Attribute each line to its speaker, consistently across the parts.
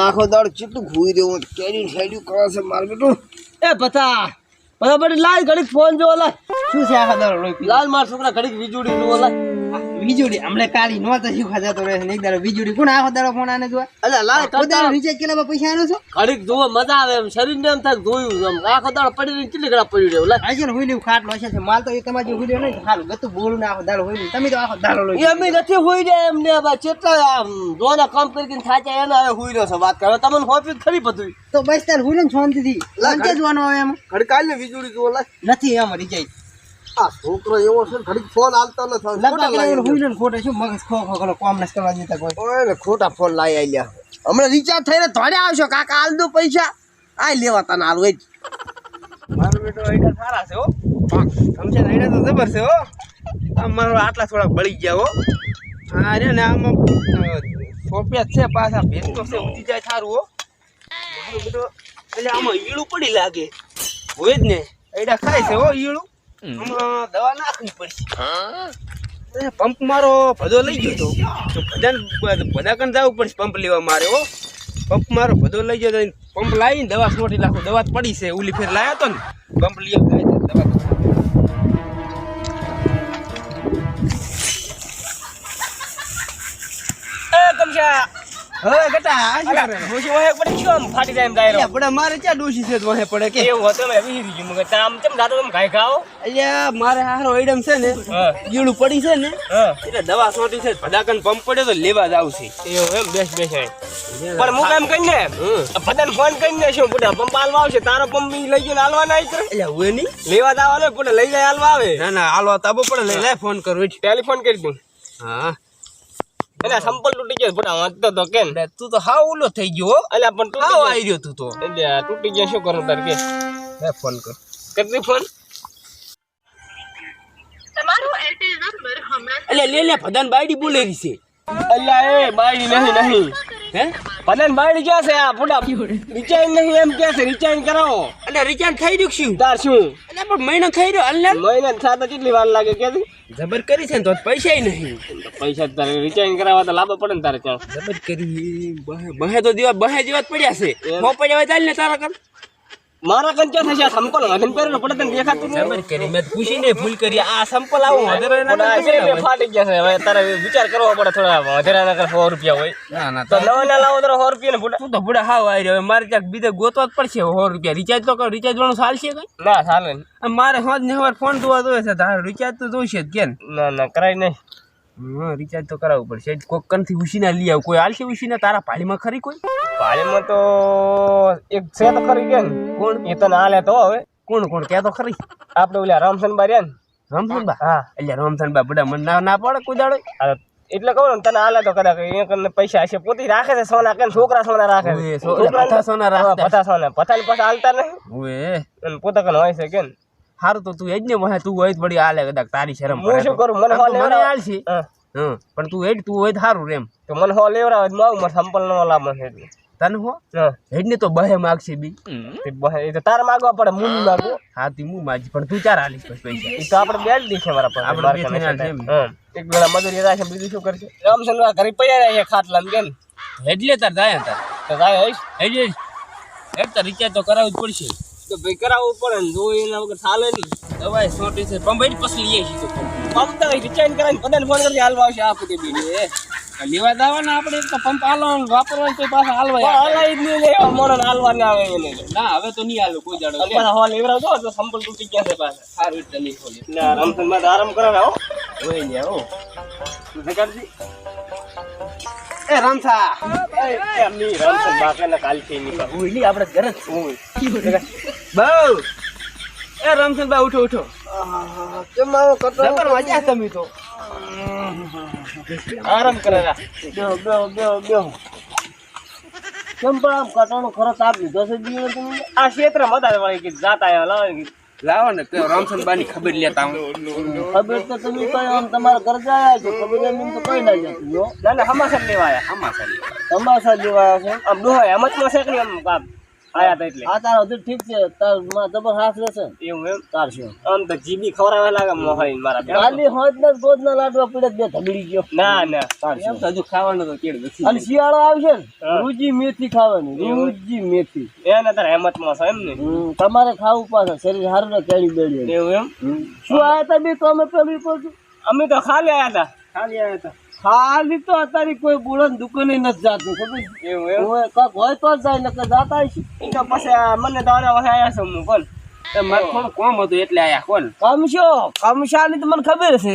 Speaker 1: આખો દાડ કેટલું ઘૂઈ રહ્યું કેરી સાઈડ કરે છે માર બેટું.
Speaker 2: એ પતા પતા બડી લાલ ઘડીક ફોન જો ઓલા
Speaker 3: શું છે આખા દાડ?
Speaker 2: લાલ માર છોકરા ઘડીક વીજળી નું લાલ
Speaker 3: વીજળી હમણાં કાલી નો તો શું ખાતા તો રહે એક દાડો વીજળી કોણ આખો દાડો ફોન આને જોવા?
Speaker 2: અલા લાલ
Speaker 3: પોતાનો રિચાર્જ કેલા પૈસા આનો છો
Speaker 2: ઘડીક જોવો મજા આવે એમ. શરીર ને એમ થાય ધોયું એમ. આખો દાડો પડી રહીને કેટલી ઘડા પડી રહ્યો? લા
Speaker 3: આજે હુઈ લેવું ખાટ લોશે છે. માલ તો એ તમારી હુઈ લેવું નહીં હાલ ગતું બોલું ને આખો દાડો હુઈ લેવું તમે તો આખો દાડો લોહી
Speaker 2: એમ નથી હોઈ એમ ને બા કેટલા આમ જોના કામ કરીને થાચા એને હવે હોઈ રહ્યો છે વાત કરે તમને હોપી ખરી બધું
Speaker 3: તો બસ તાર હુઈ ને શાંતિથી. લંચે જોવાનો આવે એમ.
Speaker 1: ઘડકાલ ને વીજળી જોવો લાય.
Speaker 3: નથી એમ રિચાર્જ
Speaker 1: આ છોકરો એવો છે ઘડી ફોન હાલતો નથી ખોટા
Speaker 3: લગભગ
Speaker 1: લાઈ
Speaker 3: એને હુઈ લે ને ખોટે શું મગજ ખો ખો ખો કોમ નસ કરવા જતા કોઈ?
Speaker 1: ઓય ખોટા ફોન લાવી આલ્યા. હમણાં રિચાર્જ થઈને ધોડે આવશો કાકા આલ દો પૈસા. આ લેવા તને હાલ હોય
Speaker 3: મારો બેટો આઈડા સારા છે હો. સમજે આઈડા તો જબર છે હો. આમ મારો આટલા થોડા બળી ગયા હો. હા રે ને આમાં સોપિયા છે પાછા ભેજ તો છે ઉતી જાય સારું હો. મારો બેટો એટલે આમાં ઈળું પડી લાગે. હોય જ ને. આઈડા ખાય છે હો ઈળું દવા નાખવી પડશે. પંપ મારો ભદો લઈ ગયો તો. બધા ભદા જવું પડશે પંપ લેવા મારે હો. પંપ મારો ભદો લઈ ગયો તો પંપ લાવીને દવા સોટી લાખો દવા જ પડી છે ઉલી ફેર લાવ્યો તો ને. પંપ લઈ દવા
Speaker 2: કમશા
Speaker 3: હવે ગટા આ શું કરે?
Speaker 2: ખુશી હોય પડે? શું આમ ફાટી જાય એમ દાયરો
Speaker 3: અલ્યા, મારે ક્યાં ડોશી છે તો પડે કે.
Speaker 2: એવું હતું મેં વિહીરી ગયું. મગર આમ ચમ દાદો તમે ખાઈ ખાઓ?
Speaker 3: અલ્યા મારે હારો આઈડમ છે ને
Speaker 2: હા.
Speaker 3: પડી છે ને એટલે દવા સોટી છે ભદાકન પંપ પડ્યો તો લેવા જ આવશે.
Speaker 2: એવું એમ બેસ બેસ પણ હું ફોન કરીને શું પંપ હાલવા આવશે? તારો પંપ લઈ ગયો હાલવા ના કરે
Speaker 3: નહીં
Speaker 2: લેવા જ આવવાનો લઈ જાય હાલવા આવે?
Speaker 3: ના ના હાલો તાબો પડે લઈ લે ફોન કરું
Speaker 2: ટેલિફોન કરી દઉં.
Speaker 3: હા.
Speaker 2: એટલે સંપલ તૂટી ગયો પણ વાંચતો તો કેમ?
Speaker 3: તું તો હાવ ઉલો થઈ ગયો
Speaker 2: એટલે પણ તું
Speaker 3: હાવ આવી ગયો તું તો.
Speaker 2: એટલે તૂટી ગયો શું કરું તાર કે?
Speaker 3: લે ફોન કર.
Speaker 2: કરી ફોન?
Speaker 4: તમારો એરટેલ નંબર હમણાં
Speaker 3: એટલે લે લે ભદાન બાયડી બોલે રહી છે
Speaker 2: અલ્યા એ બાયડી નહીં નહીં.
Speaker 3: હે?
Speaker 2: પદન બાયડી ક્યાં છે આ? બુડા રિચાર્જ નહીં એમ કે છે? રિચાર્જ કરાવો.
Speaker 3: એટલે રિચાર્જ થઈ રહ્યું શું
Speaker 2: તાર શું?
Speaker 3: એટલે પણ મહિનો થઈ રહ્યો અલ્લા
Speaker 2: મહિને થાતા કેટલી વાર લાગે કે
Speaker 3: જબર કરી છે ને તો પૈસા નહીં.
Speaker 2: પૈસા તારે રિચાર્જ કરાવવા તો લાભ પડે ને તારે ત્યાં
Speaker 3: જબર કરી બહે બહે તો દીવા બહે જ પડ્યા છે. મો પડ્યા હોય ચાલ ને તારા કર
Speaker 2: મારા કંચા થશે? આ સંપલ વજન પહેરેલો પડે તને દેખાતું નહીં.
Speaker 3: કરી મેં પૂછીને ભૂલ કરી. આ સંપલ આવું વધારે ના
Speaker 2: ફાટી ગયા છે. હવે તારે વિચાર કરવો પડે થોડા વધારે ના કર સો રૂપિયા હોય.
Speaker 3: ના ના
Speaker 2: તો નવા ના લાવો તો 100 રૂપિયા ને ભૂડા.
Speaker 3: તું તો ભૂડા હાવ આવી રહ્યો મારે ક્યાંક બીજે ગોતવા જ પડશે 100 રૂપિયા. રિચાર્જ તો કર રિચાર્જ વાળું ચાલશે કઈ?
Speaker 2: ના ચાલે
Speaker 3: મારે હોજ ને ફોન જોવા જોવે છે તારે રિચાર્જ તો જોઈશે જ
Speaker 2: ના ના કરાય નહીં.
Speaker 3: રિચાર્જ તો કરાવવું પડશે. કોક કનથી ઉશીના લઈ આવ. કોઈ આલશે ઉશીના તારા પાળીમાં ખરી કોઈ?
Speaker 2: પાળીમાં તો એક છે તો ખરી ને?
Speaker 3: કોણ?
Speaker 2: એ તને હાલે તો હવે.
Speaker 3: કોણ કોણ? કે તો ખરી.
Speaker 2: આપણે ઓલા રામસનબા રહ્યા ને.
Speaker 3: રામસનબા?
Speaker 2: હા.
Speaker 3: એટલે રામસનબા બા બુડા મને ના ના પડે કોઈ દાડો?
Speaker 2: એટલે કહું ને તને આલે તો કદાચ કને પૈસા હશે. પોતે રાખે છે સોના કે છોકરા સોના રાખે છે.
Speaker 3: ઓય, સો-
Speaker 2: છોકરાને-
Speaker 3: ભથ્થા સોના
Speaker 2: પથા ને સોના પાસે હાલતા નહીં. પોતા કને હોય છે કે ને.
Speaker 3: હારું તો તું એજ ને મહે તું હોય વળી આલે કદાચ તારી શરમ
Speaker 2: હું શું કરું? મને
Speaker 3: આમ મને
Speaker 2: લેવડાવ.
Speaker 3: છે.
Speaker 2: હા.
Speaker 3: હા પણ તું એજ તું હોય હારું રેમ.
Speaker 2: તો મને હો લેવરા હોય હું આવું સંપલ નો લા મને એટલે.
Speaker 3: તને હો? હેડ ને તો બહે માગશે બી.
Speaker 2: તે બહે- એ તો તાર માગવા પડે હું નહીં માગું.
Speaker 3: હા તી હું માજી પણ તું ચાર આલીશ પછી પૈસા.
Speaker 2: એ તો આપણે બે જ દીશે મારા પાસે
Speaker 3: આપણે
Speaker 2: મારે
Speaker 3: બે થઈને
Speaker 2: છે
Speaker 3: એમ.
Speaker 2: એક વેળા મજૂરી રાખે બીજું શું કરશે? રામસન આ ઘરે પડ્યા રહ્યા છે ખાટલામાં કેમ? ને.
Speaker 3: હેડ લે તાર જાય તાર.
Speaker 2: તો જાય હઈશ.
Speaker 3: હેડ હેડ. હેડ તાર રિચાર્જ તો કરાવવું જ પડશે.
Speaker 2: તો ભાઈ કરાવવું પડે ને જો એના વગર ચાલે નહીં.
Speaker 3: દવાઈ સોટી છે. પણ ભાઈ પછી લઈ આવી તો
Speaker 2: પંપ તો રિચાર્જ કરાવીને બધાને ફોન કરી હાલવા આવશે આ પૂરી બીડી એ
Speaker 3: લેવા દાવાના આપણે એક તો પંપ હાલવાનું વાપરવાનું તો પાછા હાલવા
Speaker 2: પણ જ નહીં લે એવા હાલવા ના આવે એને
Speaker 3: ના હવે તો નહીં હાલું કોઈ
Speaker 2: જાડો પાછા હવા લેવડાવજો તો સંપલ તૂટી ગયા છે પાછા.
Speaker 3: સારું એટલે નહીં ખોલી.
Speaker 2: ના રામસનમાં માં આરામ કરાવે હો.
Speaker 3: હોય ને હો.
Speaker 2: જગાડજી
Speaker 3: એ રામસા.
Speaker 2: એ એમની રામસન બાકાના કાલથી નીકળ
Speaker 3: ઉઈ નહીં આપણે ઘરે જ બહુ. એ રમસન બા ઉઠો ઉઠો.
Speaker 1: કેમ આવો કટો
Speaker 3: જબર મજા તમે તો.
Speaker 2: આરામ કરે રા.
Speaker 1: બેહો બેહો બેહો બેહો. કેમ પણ આમ કટાણો ખરો તાપ લીધો છે દીવડે
Speaker 2: આ ક્ષેત્ર મદદ વાળી કે જાતા આવ્યા લાવે
Speaker 3: લાવો ને કે રામસનની ખબર લેતા હું
Speaker 1: ખબર તો તમે કઈ આમ તમારા ઘર જાય છો ખબર એમ તો કઈ ના જતું
Speaker 2: ના ના હમાસર લેવાયા હમાસર
Speaker 3: આમાં
Speaker 1: હમાસર લેવાયા છે?
Speaker 2: આમ ડોહા એમ જ છે કે આમ આમ આયા તા એટલે.
Speaker 1: આ તારો હજુ ઠીક છે. તારમાં જબર હાથ રહેશે.
Speaker 2: એવું એમ?
Speaker 1: તાર શું?
Speaker 2: આમ તો જીબી ખવડાવે લાગે મોહાઈ મારા
Speaker 1: ખાલી હોજ ને ગોદ ના લાડવા પડે બે ધગડી ગયો.
Speaker 2: ના ના.
Speaker 1: તાર
Speaker 3: એમ તો હજુ ખાવાનું તો કેળ નથી.
Speaker 1: અને શિયાળો આવશે ને રૂજી મેથી ખાવાની રૂજી મેથી.
Speaker 2: એને તારે હેમતમાં છે એમ ને?
Speaker 1: તમારે ખાવું પાસે શરીર સારું ને કેળી બેડી
Speaker 2: એવું એમ?
Speaker 1: શું આયા તા બી? તો અમે પેલું
Speaker 2: અમે તો ખાલી આયા હતા ખાલી આયા હતા
Speaker 1: ખાલી તો અત્યારે કોઈ બોલો દુકાને નથી જાતું ખબર?
Speaker 2: એવું
Speaker 1: હોય કાંક હોય તો જ જાય નકર જાતા હશે.
Speaker 2: તો પછી મને તો આના આવ્યા છું હું કોણ
Speaker 3: મારે થોડું કોમ હતું એટલે આયા કોણ
Speaker 1: કમશો કમશાની તો મને ખબર છે.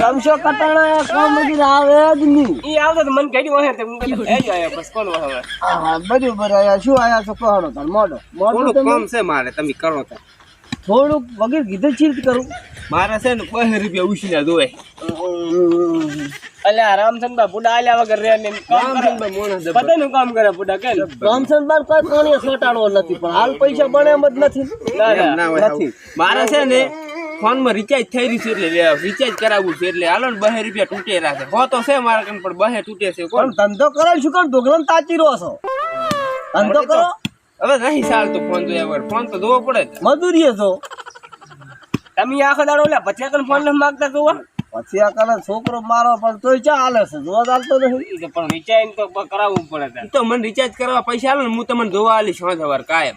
Speaker 1: કમશો કટાણા કામ વગેરે આવે જ નહીં.
Speaker 2: ઈ આવતો તો મને કહી વાહે તો હું કીધું એ આયા બસ કોણ વાહે
Speaker 1: હા બરાબર આયા શું આયા છો કહો તાર મોઢું.
Speaker 3: થોડું કોમ છે મારે તમે કરો તો.
Speaker 1: થોડુંક વગર કીધું ચીર કરું.
Speaker 3: મારે છે ને બહે રૂપિયા ઉછીના જોવે.
Speaker 2: અલ્યા રામચંદ્ર બુડા આલ્યા વગર રે ને પતા નું કામ કરે બુડા કે
Speaker 1: રામચંદ બાર કોઈ પાણી સોટાડવો નથી પણ હાલ પૈસા બને એમ જ નથી.
Speaker 3: આવું. છે ને ફોનમાં રિચાર્જ થઈ રહ્યું છે એટલે રિચાર્જ કરાવવું છે એટલે હાલો ને બહે રૂપિયા તૂટે રાખે. હો તો છે મારા કન પણ બહે તૂટે છે કોણ?
Speaker 1: ધંધો કરે શું કામ? ઢોકળામાં તાચી રહો છો. ધંધો કરો.
Speaker 3: હવે નહીં ચાલતો ફોન જોયા વગર. ફોન તો ધોવો પડે જ.
Speaker 2: તમે આખો દાડો ઓલા પછી કન ફોન ન માંગતા જોવા?
Speaker 1: પછી આ કાલે છોકરો મારો પણ તોય ચા હાલે છે? જોવા ચાલતો નથી.
Speaker 2: પણ રિચાર્જ તો કરાવવું પડે
Speaker 3: તો મને રિચાર્જ કરવા પૈસા આલો ને હું તમને જોવા આલીશ પાંચ સવાર કાયમ.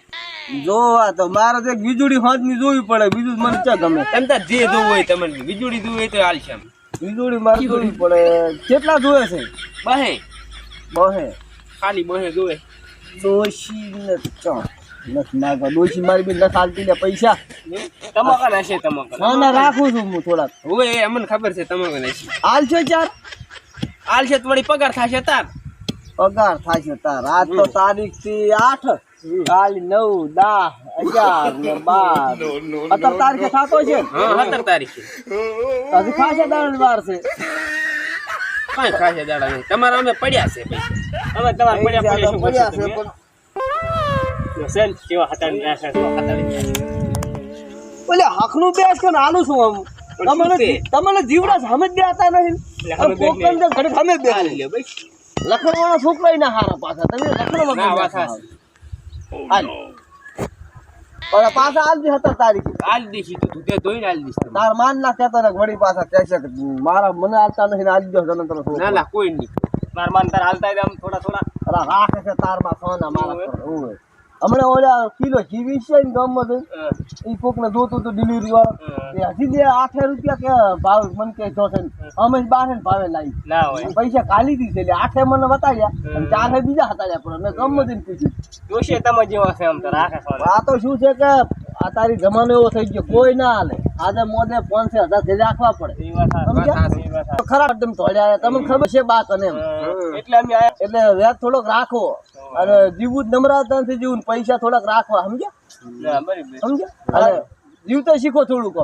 Speaker 1: જોવા તો મારે તો એક વીજળી હોજની જોવી પડે. બીજું મને ચા ગમે?
Speaker 3: તમે તાર જે જોવું હોય તમને. વીજળી જોવું હોય તો હાલશે
Speaker 1: વીજળી મારે જોવી પડે. કેટલા જોવે છે?
Speaker 3: બહે.
Speaker 1: બહે.
Speaker 3: ખાલી બહે જોવે.
Speaker 1: દોશી ને ચા નથી નાખવા દોશી મારી બી નથી હાલતી લે પૈસા.
Speaker 2: તમાકન હશે તમાકન
Speaker 1: ના ના રાખું છું હું થોડાક.
Speaker 3: હોય એ અમને ખબર છે તમે નહીં
Speaker 1: હાલ છો ચાર?
Speaker 3: આલશે તો વળી પગાર થશે તાર.
Speaker 1: પગાર થશે તાર. આજ તો તારીખથી આઠ. કાલ નવ દસ અગિયાર ને બાર. સત્તર તારીખે થતો છે?
Speaker 3: સત્તર તારીખે.
Speaker 1: હજી વાર છે.
Speaker 3: કાંઈ ખાશે દાડા નહીં. તમારા અમે પડ્યા છે
Speaker 1: છે
Speaker 2: તમે?
Speaker 1: પણ
Speaker 2: જો સેન કેવા હતાડી નાખે છે, હતાડી નાખે.
Speaker 1: ઓલે હકનું બેસ કે આલું છું આમ? તમને તમને જીવડા સમજ દેતા નહીં. કોકન તો ઘડીક અમે બેસ
Speaker 3: હાલી ભાઈ.
Speaker 1: લખણવાળા છોકરા ના હારા પાછા. તમે
Speaker 3: ના,
Speaker 1: બેઠા
Speaker 3: હાચી.
Speaker 1: હાલ. ઓલા પાછા આલજી હતા તારીખ.
Speaker 3: આલ દી તો તું તે ધોઈને આલી તમને.
Speaker 1: તાર માન ના કહેતા ને વળી પાછા કહેશે કે મારા મને આલતા નથી આલ આલી દો તને તને
Speaker 3: ના ના કોઈ નહીં.
Speaker 2: માર માન તાર હાલતા આમ થોડા થોડા.
Speaker 1: અરે રાખે છે તારમાં સોના મારા ઓય હમણાં ઓલા કિલો જીવી છે ને ગામમાં એ કોકને જોતું હતું ડિલિવરી વાળો. હજી બે આઠે રૂપિયા કે ભાવ મને કે જોશે અમે બાર ને ભાવે લાવી. પૈસા ખાલી દીધી એટલે આઠે મને બતાવ્યા અને ચારે બીજા હતા પણ મેં ગમ પૂછ્યું
Speaker 2: જોશે તમે જેવા છે આમ તો રાખે
Speaker 1: આ તો શું છે કે આ જમાનો એવો થઈ ગયો કોઈ ના હાલે. આજે મોદે પાંચસો હજારથી રાખવા પડે.
Speaker 2: એ વાત હાચી.
Speaker 1: સમજ્યા?
Speaker 2: એ વાત હાચી.
Speaker 1: તો ખરા એકદમ તોડ્યા તમને ખબર છે બાત અને
Speaker 2: એટલે અમે
Speaker 1: એટલે વ્યાજ થોડોક રાખો. અને જીવવું જ નમ્રતા જીવું પૈસા થોડાક રાખવા સમજ્યા? સમજ્યા? જીવતા શીખો થોડુંક.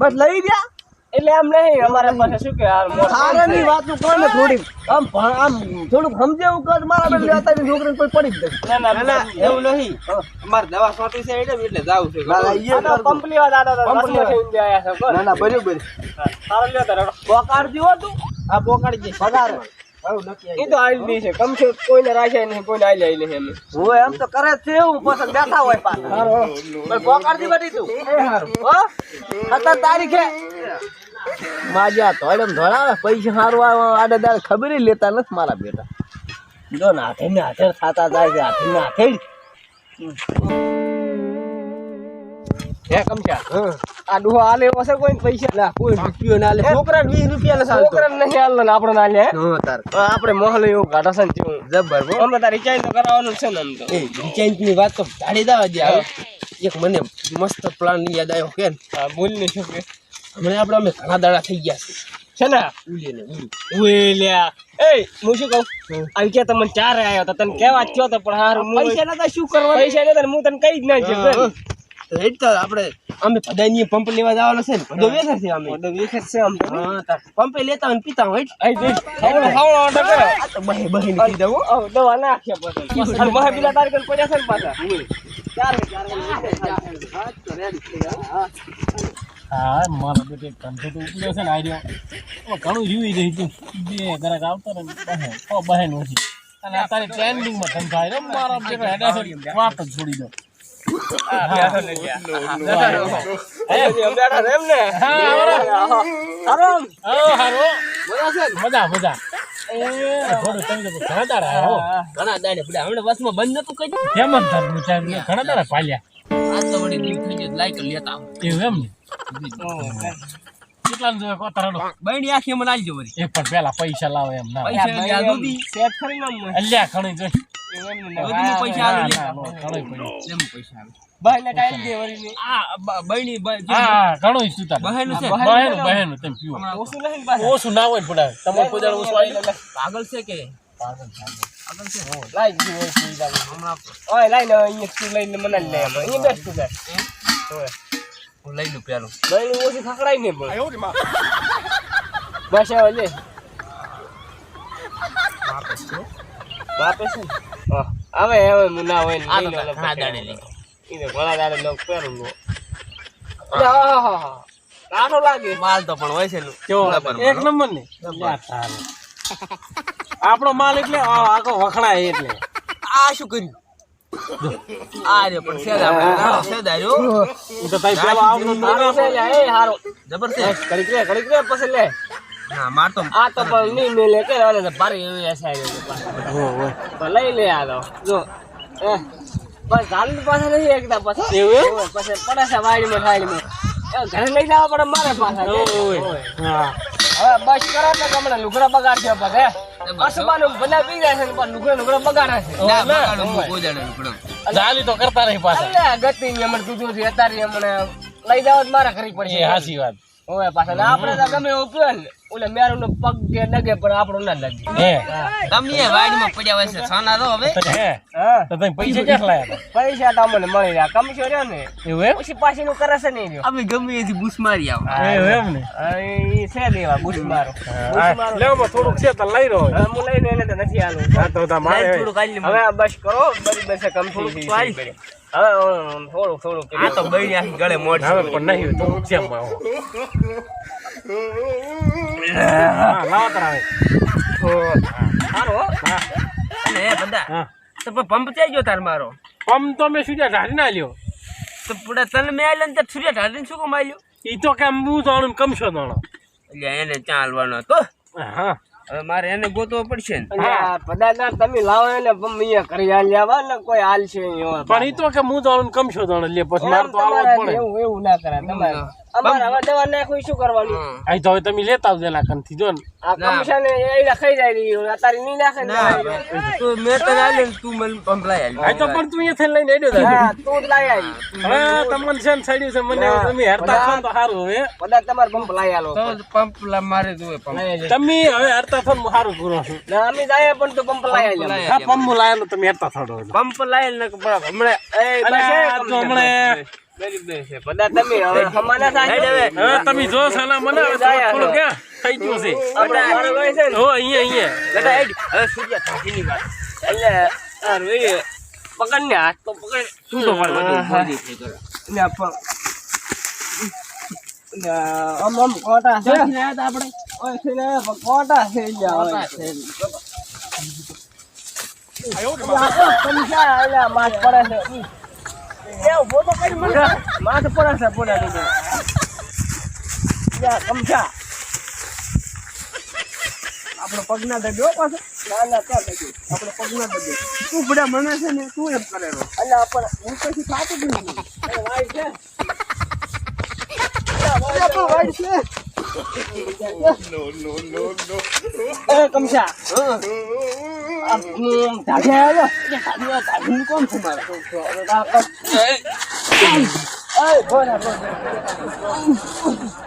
Speaker 1: બસ લઈ ગયા?
Speaker 2: એટલે આમ નહીં અમારા પાસે શું કે હાર મોર
Speaker 1: સારાની કોણ ને થોડીક આમ આમ થોડુંક સમજે એવું કર મારા બેન લેતાની છોકરી કોઈ પડી જ નહીં.
Speaker 2: ના ના
Speaker 3: એવું નહીં. અમારે દવા સોટી છે એટલે એટલે જાવું છે.
Speaker 1: ના, ના, ઈ
Speaker 2: કંપની વાળા દાદા
Speaker 1: કંપની
Speaker 2: થઈને જાય છે
Speaker 1: ના ના બરોબર.
Speaker 2: સારું તાર હેડો.
Speaker 1: પોકારજી તું.
Speaker 3: આ પોકાડી દે
Speaker 1: પગાર
Speaker 2: એ તો આલી દી છે. કમ છે કોઈને રાખે નહીં કોઈને આલી આલી નહીં અમે
Speaker 1: હું એમ તો કરે છે એવું પસંદ બેઠા હોય પાછા પણ પોકારજી બધી તું. હો? અત્યારે તારીખે. માજા ધોળેમ ધોળાવે પૈસા સારું આવે આડે દાડે ખબર લેતા નથી મારા બેટા. જો ને હાથે ને હાથે થતા જાય છે હાથે ને હાથે.
Speaker 2: હે કમ આ ડુહો આલે છે કોઈ પૈસા?
Speaker 3: ના કોઈ રૂપિયો ના લે છોકરાને વીસ રૂપિયા ના ચાલતો
Speaker 2: છોકરાને નહીં આલે ને આપણે ના લે હે?
Speaker 3: તાર.
Speaker 2: આપણે મોહલ એવું ગાઢા છે ને
Speaker 3: જબર હો.
Speaker 2: અમે તાર રિચાર્જ તો કરાવવાનું છે ને આમ તો.
Speaker 3: એ રિચાર્જની વાત તો ધાડી દાવા દે એક મને મસ્ત પ્લાન યાદ આવ્યો કે
Speaker 2: હા બોલ ને શું કે?
Speaker 3: હમણે આપણે અમે ઘણા દાડા થઈ ગયા છે
Speaker 2: છે ને?
Speaker 3: ઉલે ને ઉલે.
Speaker 2: ઉઈ લ્યા એ હું શું કહું? આવી કે તમને ચારે આવ્યો તો તને કેવા જ કયો તો પણ હારું હું
Speaker 3: પૈસા નતા શું કરવા
Speaker 2: પૈસા નતા હું તને કઈ જ ના છે
Speaker 3: હા. તો આપણે અમે પંપ લેવા જવાનો છે ને બધો વેચે છે અમે.
Speaker 2: બધો વિખેર છે આમ
Speaker 3: હા પંપે લેતા પીતા હોય
Speaker 2: આઈ દે ખાવડો ખાવડો ઓર્ડર કરે
Speaker 3: આ તો બહે બહે ને કીધા હો.
Speaker 2: આવ દવા નાખે પછી. અને મહે બીજા તારીખ પડ્યા છે ને પાછા. ચાર
Speaker 5: હા મારો બેટો એક તો ઉપડ્યો છે ને આર્યો ઘણું રીવી રહી હતું બે ઘરાક આવતો ને બહે તો બહેન ઓછી અને અત્યારે ટ્રેન્ડિંગમાં ધંધા મારા બેટો હેડા છે વાત જ છોડી દો.
Speaker 2: મજા?
Speaker 5: મજા મજા એ થોડું તમે તો ઘણા દાડા આવો
Speaker 1: ઘણા દાડે પડ્યા હમણાં બસમાં બંધ નતું કઈ
Speaker 5: કેમ જ ધર્મ છે ઘણા દાડા પાલ્યા
Speaker 1: આ તો વળી દીવ થઈ ગયો લાઈક લેતા
Speaker 5: એવું એમ ને કેટલા
Speaker 1: આખી મને આલજો વળી
Speaker 5: એક પણ પેલા પૈસા લાવે એમ ના
Speaker 1: પૈસા દૂધી
Speaker 2: સેટ નામ.
Speaker 5: અલ્યા જોઈ
Speaker 1: દૂધીમાં પૈસા આલો લે.
Speaker 5: ના, ના, ઘણી પૈસા.
Speaker 1: લેમ પૈસા આવે.
Speaker 2: ભાઈ ને ટાઈમ દે વળી
Speaker 1: આ બ- બહેણી બ- જે
Speaker 5: હા ઘણું સુતા
Speaker 1: બહેનું છે?
Speaker 5: બહેનું બહેનું તમે પીવો
Speaker 1: હમણાં
Speaker 2: નહીં પાછું.
Speaker 5: ઓછું ના હોય ને તમારે કોઈ દાડો ઓછું આવી
Speaker 1: પાગલ છે કે
Speaker 2: લાઈ ગયું હોય સુઈ જાવ. ઓય લાઈ ને અહીંયા તું લઈને મને લે. અહીંયા બેસ તું બેસ.
Speaker 1: હું લઈ લઉં પેલું
Speaker 2: બહેણી ઓછી ખકડાય ને બસ લે. છે ને? હા. હવે હવે મુના હોય ને
Speaker 1: આ તો
Speaker 2: લો
Speaker 1: ઘણા દાડે લઈ
Speaker 2: ઈને ઘણા દાડે લોક પહેરું લો. હા હા હા હા. લાગે.
Speaker 1: માલ તો પણ હોય છે
Speaker 5: કેવો એક નંબર ને. આપણો માલ એટલે આખો વખણાય એટલે.
Speaker 1: આ શું કર્યું?
Speaker 2: છે
Speaker 1: જબરદસ્ત માર તો
Speaker 2: આ તો પણ નહીં મેલે કે ઓલે તો ભારે એવી હસાય
Speaker 5: હો, હો.
Speaker 2: તો લઈ લે આ તો. જો. એ, બસ ગાલી પાછા નથી એકદમ પાછા.
Speaker 5: એવું
Speaker 2: પછી પડે છે વાડીમાં થાળીમાં. ઘરે લઈ જવા પડે મારે.
Speaker 5: હા
Speaker 2: હવે બસ કરો ને હમણાં લુગડા બગાડશે પાછા. અસમાનું બધા પી જાય છે પણ લુગડા લુગડા બગાડે છે
Speaker 1: ના બગાડો કોઈ દાડે નીકળું.
Speaker 5: જાલી તો કરતા રહી પાછા
Speaker 2: ગતિ હમણાં કીધું છે અત્યારે હમણાં લઈ જાવ મારે કરવી પડશે
Speaker 5: હાચી વાત
Speaker 2: ઓય પાછા આપણે તો ગમે એવું ઓલે મેરું નો પગ કે પણ આપણું ના લાગે.
Speaker 5: હે.
Speaker 1: તમે વાડીમાં પડ્યા હોય છે સોના રહો હવે.
Speaker 5: હે. તો તમે પૈસા ક્યાં લાયા
Speaker 2: પૈસા તો અમને મળી રહ્યા. કમશો રહ્યો ને?
Speaker 5: એવું એમ?
Speaker 2: પછી પાછી નું કરે છે નહીં
Speaker 1: અમે ગમે એથી બૂસ મારી આવો.
Speaker 5: એવું એમ ને?
Speaker 2: છે લેવા બુશ મારો.
Speaker 5: થોડુંક છે તો લઈ રહ્યો
Speaker 2: હું લઈને એને તો નથી આલું.
Speaker 5: હા તો તમારે
Speaker 1: લાઈન થોડું કાઢી લે.
Speaker 2: હવે બસ કરો. બરી બસે કમ. છે. હવે હવે થોડું થોડું
Speaker 1: આ તો બહેણી આખી ગળે મોડ
Speaker 5: હવે પણ નહીં તો જેમ આવો. હા લાવો તારા
Speaker 2: સારું હો.
Speaker 1: અને એ બધા
Speaker 5: હા.
Speaker 1: તો પંપ ચાઈ ગયો તાર મારો?
Speaker 5: પંપ તો મેં શું ઢાળી ના લ્યો
Speaker 1: તો પૂરા તને મેં આલ્યો ને તે સૂર્ય ઢાળીને શું કામ આલ્યો?
Speaker 5: એ તો કેમ હું જાણું કમ છો જાણો
Speaker 1: એટલે એને ચાલવાનો હતો.
Speaker 5: હા.
Speaker 1: હવે મારે એને ગોતવો પડશે ને.
Speaker 2: અને તમે લાવો એને અહીંયા કરી લેવા ને કોઈ હાલ છે
Speaker 5: પણ ઈ તો કે હું જાણું કમ છો જાણો લે પછી મારે તો આવવો જ પડે.
Speaker 2: એવું એવું ના કરે તમારે. અમારે હવે દવા નાખવી શું કરવાનું?
Speaker 5: અહીં તો હવે તમે લેતા આવજો એલા કંથી જો ને.
Speaker 2: આ કમિશન એ ખાઈ જાય રહ્યું નહીં નાખે ને
Speaker 1: ના
Speaker 2: દવા.
Speaker 1: તું મેં તને આલ્યો તું મને પંપ લાઈ
Speaker 5: અહીં તો પણ તું અહીંયાથી લઈને હેડ્યો
Speaker 2: હા તું જ લાવી આવી
Speaker 5: હવે તમને છે ને સડ્યું છે મને તમે હરતા છો તો સારું હવે.
Speaker 2: તમારે પંપ લાવી આલો.
Speaker 1: તો પંપ મારે જોઈએ પંપ.
Speaker 5: તમે હવે હરતા છો ને હું સારું કરો છો.
Speaker 2: ના અમે જાય પણ તું પંપ લાવી
Speaker 5: હા પંપ લાયેલો તમે હરતા થોડો
Speaker 1: પંપ ને પણ હમણાં
Speaker 2: એ બસ
Speaker 5: હમણે
Speaker 2: તમે
Speaker 5: જો ને મને થોડું થોડું ક્યાં થઈ ગયું છે? હો અહીંયા અહીંયા.
Speaker 2: પકડ ને હાથ તો પકડ.
Speaker 1: શું તો પણ બધું ભોજી થઈ ગયું.
Speaker 2: ને આ પગ ને આમ આમ કોટા છે? આપણે ઓય છે ને કોટા છે લ્યા ઓય છે. કમસા અલ્યા માથ? પડે છે. એ ઊભો તો કરી મને. માથ પડે છે પોડા દીધો યા કમસા આપણો પગ ના દબ્યો પાછો. ના ના ક્યાં દબ્યો આપણો પગ ના દબ્યો તું બધા મને છે ને તું એમ કરેલો. અલ્યા આપણે હું પછી સાચું જ છે.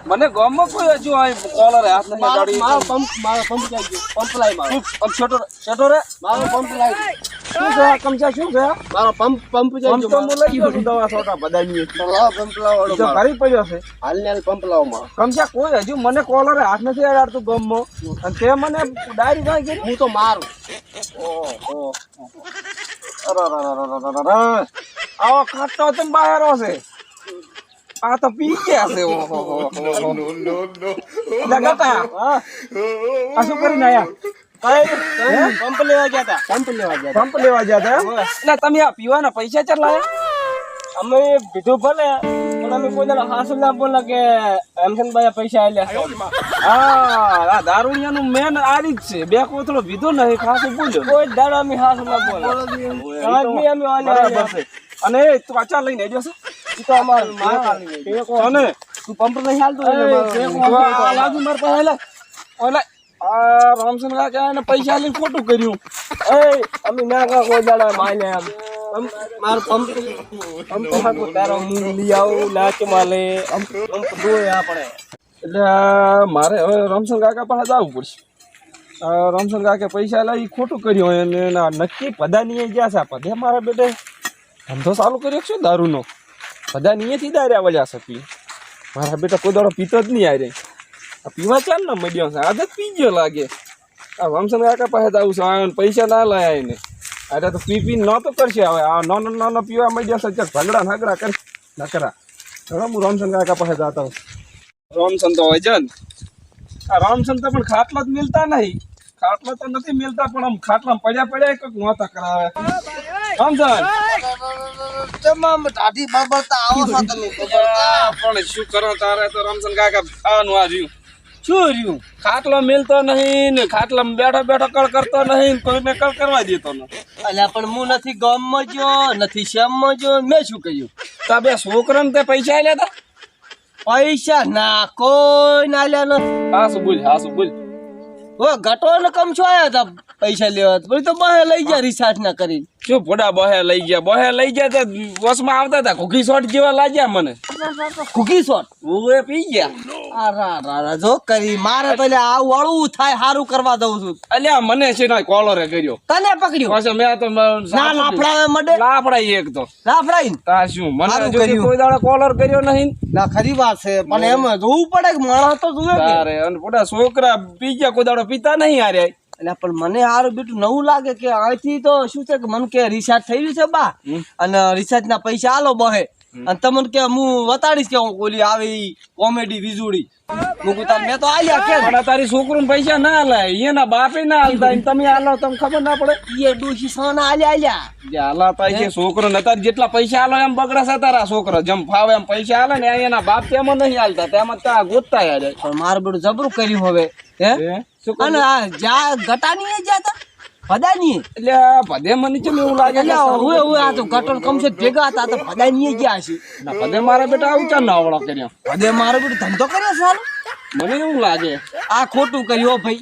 Speaker 3: મને ગામમાં કોઈ હજુ કોલર હાથ નથી
Speaker 2: પંપ મારો પંપ ગયો? પંપ લાવી મારો.
Speaker 3: પંપ છોટો છોટો રે.
Speaker 2: મારો પંપ લાવી શું છે? કમસા શું છે? મારો પંપ પંપ
Speaker 3: પંપ તો હું લઈ ગયો છું દવા બદાની લાવ
Speaker 2: પંપ લાવો
Speaker 3: તો ઘરે પડ્યો છે.
Speaker 2: હાલ ને પંપ લાવો માં
Speaker 3: કમસા કોઈ હજુ મને કોલર હાથ નથી અડાડતું મો અને તે મને ડાયરી વાંચી ગઈ
Speaker 2: હું તો મારું.
Speaker 3: ઓહો. અરે અરે અરે અરે અરે અરે. આવો ખાતો તમે બહાર છે આ તો પી ગયા છે ઓહો હો હો હો. લગાતા આ શું કરીને આયા? પંપ લેવા ગયા હતા
Speaker 2: પંપ લેવા ગયા પંપ લેવા ગયા હતા
Speaker 3: એટલે તમે આ પીવાના પૈસા કેટલા અમે બીજું ભલે પણ અમે કોઈ દાડો હાસુ ના બોલા કે હેમસનભાઈ પૈસા આલ્યા. હા આ દારૂડિયાનું મેન આ રીત છે. બે કોથળો પીધો નહીં ખાસ બોલ્યો. કોઈ દાડો અમે ના બોલા. આદમી અમે આલ્યા. અને એ તું આચા લઈને આવ્યો છે ઈ તો અમાર અને તું પંપ નહીં હાલતો? લાગુ માર પાસે ઓલા આ રામસન કાકા એને પૈસા લઈને ખોટું કર્યું. એ અમે ના કા આમ માર તારો હું આવું નાચ માલે આપણે. એટલે મારે હવે રામસન કાકા પાસે જવું પડશે. રામસન કાકે પૈસા લઈ ખોટું કર્યું અને એના નક્કી પદાની ગયા છે પદે મારા બેટે. ધંધો ચાલુ કર્યો છે, દારૂનો. પદાની એથી દાર્યા વળ્યા છે પી મારા બેટા કોઈ દાડો પીતો જ નહીં આ આ પીવા ચાલ ને મળ્યો છે. આદત પી ગયો લાગે. આ વમસન કાકા પાસે આવું છે. આ પૈસા ના લાયા એને. અરે તો પી પી ન તો કરશે. હવે આ નો નો નો પીવા મડ્યો છે. ઝઘડા નગડા કર. નકરા હવે હું રામસન કાકા પાસે જતા હું રામસન તો હોય છે ને. આ રામસન તો પણ ખાટલા જ મિલતા નહીં. ખાટલા તો નથી મિલતા પણ આમ ખાટલા પડ્યા પડ્યા કંઈક નહોતા કરાવે. રામસન!
Speaker 1: તમામ ટાઢી બાબરતા આવો છો તમે.
Speaker 3: પણ શું કરો તારે તો રમસન કાકા ખાવાનું આ રહ્યું. શું રહ્યું ખાટલો મિલતો નહીં ને ખાટલા બેઠો બેઠો કળ કરતો નહીં ને કોઈને કળ કરવા દેતો ન.
Speaker 1: અલ્યા પણ હું નથી ગામમાં ગયો નથી શ્યામમાં ગયો મેં શું કહ્યું
Speaker 3: તો બે છોકરાને તે પૈસા આલ્યા હતા
Speaker 1: પૈસા ના કોઈ ના લ્યા ન.
Speaker 3: હા શું બોલ હા બોલ.
Speaker 1: ઓ ગટો ને કમ છો આયા તા પૈસા લેવા? તો પછી તો બહે લઈ ગયા રિસાર્ટ ના કરી
Speaker 3: શું ફોડા બહે લઈ ગયા. બહે લઈ ગયા તે વસમાં આવતા હતા. કુકી શોટ જેવા લાગ્યા મને.
Speaker 1: Cookie shot?
Speaker 3: ઓએ પી ગયા.
Speaker 1: અરે અરે જો કરી. મારે તો આ વળવું થાય સારું કરવા દઉં છું.
Speaker 3: અલ્યા મને છે ને કોલરે કર્યો.
Speaker 1: તને પકડ્યો?
Speaker 3: પાછો મેં તો
Speaker 1: ના લાફડાવે મડે.
Speaker 3: લાફડાઈ એક તો.
Speaker 1: લાફડાઈ
Speaker 3: તા શું? મને
Speaker 1: જો
Speaker 3: કોઈ દાડો કોલર કર્યો નહીં.
Speaker 1: ના ખરી વાત છે. પણ એમ જોવું પડે કે માણસ તો જોવે
Speaker 3: અરે અને પોતા છોકરા પી ગયા. કોઈ દાડો પીતા નહીં આરે
Speaker 1: એટલે પણ મને હારું બેટું નવું લાગે કે અહીંથી તો શું છે કે મને કે રિચાર્જ થઈ ગયું છે બા. અને રિચાર્જ ના પૈસા આલો બહે. અને તમને કે હું વતાડીશ કે ઓલી આવી કોમેડી વીજળી. હું કીધું તાર મેં તો આલ્યા કે
Speaker 3: પણ તારી છોકરું પૈસા ના લાય એના બાપે ના હાલતા તમે હાલો તમને ખબર ના પડે.
Speaker 1: એ ડોશી સોના આલ્યા આલ્યા.
Speaker 3: જે હાલાતા કે છોકરો ને તાર જેટલા પૈસા હાલો એમ બગડા છે તારા છોકરો. જેમ ફાવે એમ પૈસા હાલે ને એના બાપ તેમાં નહીં હાલતા તેમાં ત્યાં ગોતતા યાર
Speaker 1: પણ મારું બધું જબરું કર્યું હવે હે? અને આ જ્યાં ગટાની જ્યાં તા ભદાની.
Speaker 3: એટલે ભદે મને ચમ એવું લાગે
Speaker 1: એટલે હવે હવે આ તો ગટણ કમસે ભેગા હતા તો એ ગયા છે
Speaker 3: ના ભદે મારા બેટા આવું ચાર નાવડો કર્યો?
Speaker 1: ભદે મારો બેટું ધંધો કર્યો સાલ
Speaker 3: મને એવું લાગે.
Speaker 1: આ ખોટું કર્યો ભાઈ.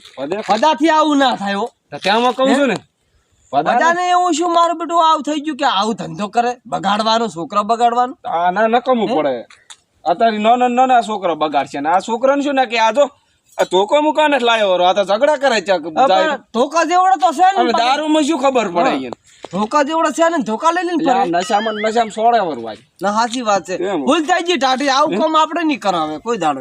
Speaker 3: ભદે
Speaker 1: થી આવું ના થાય
Speaker 3: તો ત્યાં કહું છું ને
Speaker 1: બધાને એવું શું મારું બેટું આવું થઈ ગયું કે આવું ધંધો કરે? બગાડવાનો છોકરો બગાડવાનો?
Speaker 3: આ ના નકમું પડે. અત્યારે નો નો ના છોકરો બગાડશે ને. આ છોકરાને શું ને કે આ જો ધોકો મુકાને લાયો આ તો ઝઘડા કરે છે
Speaker 1: ધોકા જેવડો તો છે ને
Speaker 3: દારૂમાં શું ખબર પડે
Speaker 1: ધોકા જેવડો છે ને ધોકા લઈ લઈને ફરે.
Speaker 3: નશામાં નશામાં સોળે વરવાય
Speaker 1: ના સાચી વાત છે. ભૂલ થાય છે ટાટી આવું કામ આપણે નહીં કરાવે કોઈ દાડો.